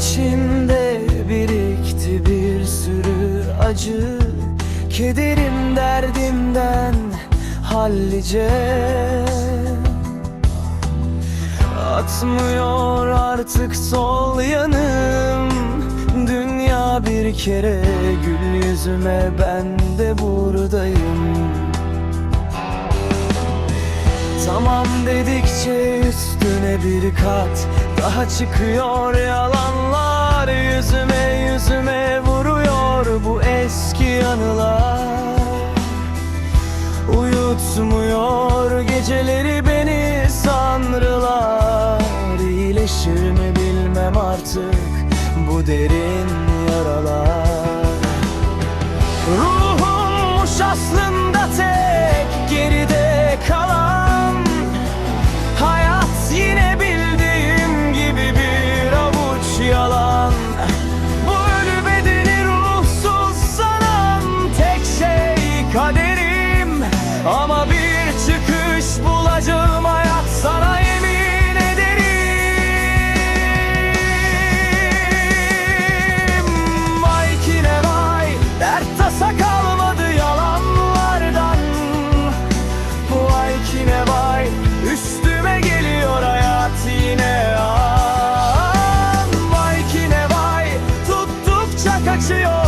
İçimde birikti bir sürü acı. Kederim derdimden hallice. Atmıyor artık sol yanım. Dünya bir kere gül yüzüme ben de buradayım. Tamam dedikçe üstüne bir kat Daha çıkıyor yalanlar. Yüzüme yüzüme vuruyor bu eski anılar. Uyutmuyor geceleri beni sanrılar. İyileşir mi bilmem artık bu derin tuttukça kaçıyor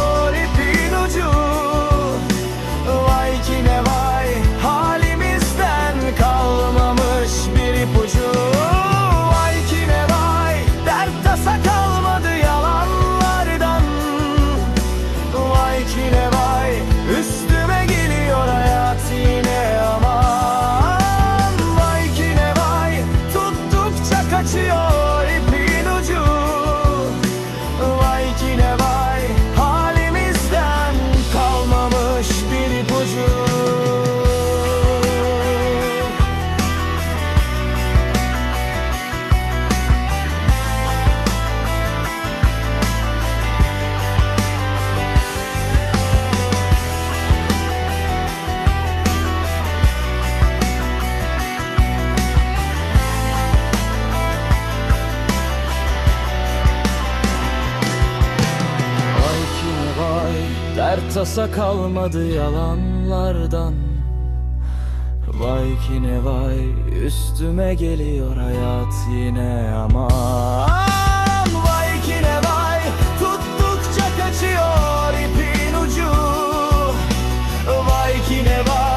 Dert tasa kalmadı yalanlardan. Vay ki ne vay üstüme geliyor hayat yine ama. Vay ki ne vay tuttukça kaçıyor ipin ucu. Vay ki ne vay.